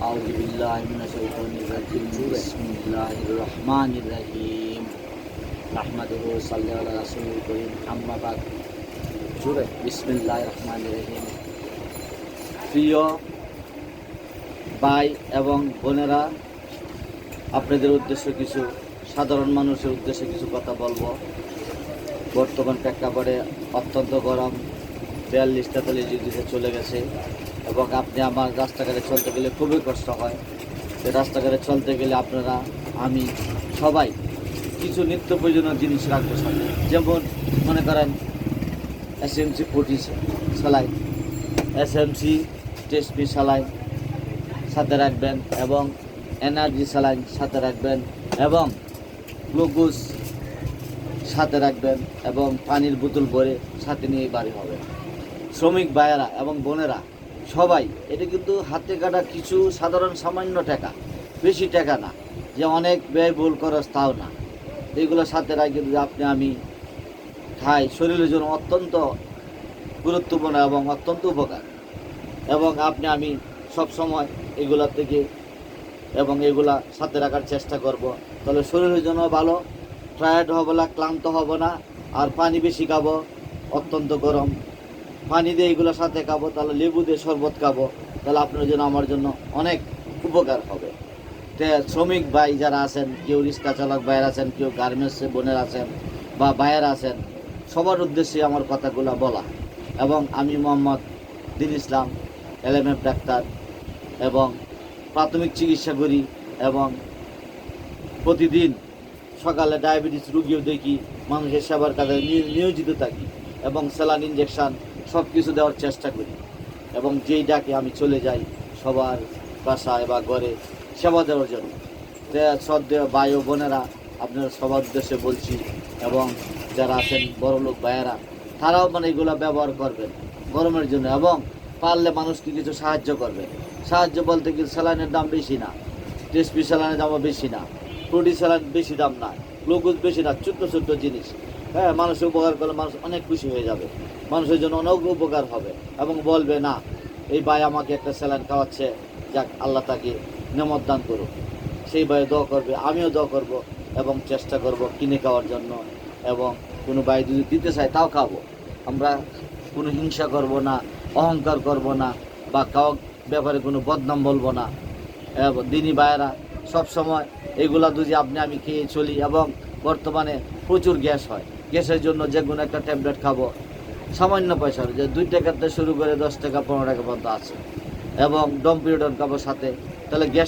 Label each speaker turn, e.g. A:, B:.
A: أعوذ بالله من الشيطان الرجيم بسم الله الرحمن الرحيم نحمده صلى على رسول الكريم أما بعد জুড়ে বিসমিল্লাহ রহমান রহিম প্রিয় ভাই এবং বোনেরা আপনাদের উদ্দেশ্যে কিছু সাধারণ মানুষের উদ্দেশ্যে কিছু কথা বলবো বর্তমান প্রেক্ষাপটে অত্যন্ত গরম বিয়াল্লিশ তেতাল্লিশ ডিগ্রিতে চলে গেছে এবং আপনি আমার রাস্তাঘাটে চলতে গেলে খুবই কষ্ট হয়। রাস্তাঘাটে চলতে গেলে আপনারা, আমি সবাই কিছু নিত্য প্রয়োজনীয় জিনিস রাখব সাথে যেমন মনে করেন এস এম সি ফুটি সেলাই এস এম সি টেসপি সেলাই সাথে রাখবেন এবং এনার্জি স্যালাইন সাথে রাখবেন এবং গ্লুকোজ সাথে রাখবেন এবং পানির বোতল ভরে সাথে নিয়ে বাড়ি হবে। শ্রমিক ভাইয়েরা এবং বোনেরা সবাই, এটা কিন্তু হাতে কাটা কিছু সাধারণ সামান্য টাকা, বেশি টাকা না, যে অনেক ব্যয়বহুল খরচ তাও না। এগুলো সাথে রাখি যদি আপনি আমি খাই, শরীরের জন্য অত্যন্ত গুরুত্বপূর্ণ এবং অত্যন্ত উপকার। এবং আপনি আমি সব সময় এগুলা থেকে এবং এগুলা সাথে রাখার চেষ্টা করব। তাহলে শরীরের জন্য ভালো টায়ার্ড হবে না, ক্লান্ত হব না, আর পানি বেশি খাব, অত্যন্ত গরম। পানি দিয়ে এগুলো সাথে খাব, তাহলে লেবু দিয়ে শরবত খাব, তাহলে আপনার জন্য আমার জন্য অনেক উপকার হবে। শ্রমিক ভাই যারা আছেন, কেউ রিক্সা চালক ভাইয়ের আছেন, কেউ গার্মেন্টসে বোনের আছেন বা ভাইয়ের আছেন, সবার উদ্দেশ্যে আমার কথাগুলো বলা। এবং আমি মোহাম্মদ দিন ইসলাম এলএমএফ ডাক্তার এবং প্রাথমিক চিকিৎসা করি এবং প্রতিদিন সকালে ডায়াবেটিস রুগীও দেখি, মানুষের সেবার কাজে নিয়োজিত থাকি এবং স্যালান ইঞ্জেকশন সব কিছু দেওয়ার চেষ্টা করি। এবং যেই ডাকে আমি চলে যাই সবার বাসায় বা ঘরে সেবা দেওয়ার জন্য। শ্রদ্ধেয় ভাই ও বোনেরা, আপনার সবার উদ্দেশ্যে বলছি, এবং যারা আছেন বড় লোক ভাইয়েরা, তারাও মানে এগুলো ব্যবহার করবেন গরমের জন্য, এবং পারলে মানুষকে কিছু সাহায্য করবে সাহায্য বলতে কি, স্যালাইনের দাম বেশি না টেস্পি স্যালাইনের দামও বেশি না প্রোটি স্যালাইন বেশি দাম না, গ্লুকোজ বেশি না, ছোট্ট ছোট্ট জিনিস। হ্যাঁ মানুষের উপকার করলে মানুষ অনেক খুশি হয়ে যাবে। মানুষের জন্য অনেক উপকার হবে। এবং বলবে, না, এই ভাই আমাকে একটা স্যালাইন খাওয়াচ্ছে, যাক, আল্লাহ তাকে নেমত দান করুক। সেই ভাই দোয়া করবে, আমিও দোয়া করব এবং চেষ্টা করব কিনে খাওয়ার জন্য। এবং কোনো ভাই যদি দিতে চায়, তাও খাব। আমরা কোনো হিংসা করব না, অহংকার করব না, বা কাউ ব্যাপারে কোনো বদনাম বলব না। দিনী ভাইয়েরা সব সময় এগুলা যদি আপনি, আমি খেয়ে চলি এবং বর্তমানে প্রচুর গ্যাস হয়। গ্যাসের জন্য যে কোনো একটা ট্যাবলেট খাব। সামান্য পয়সা যে দুই টাকাতে শুরু করে দশ টাকা, পনেরো টাকা পর্যন্ত আছে। এবং ডম্পিউডন খাব সাথে। তাহলে গ্যাস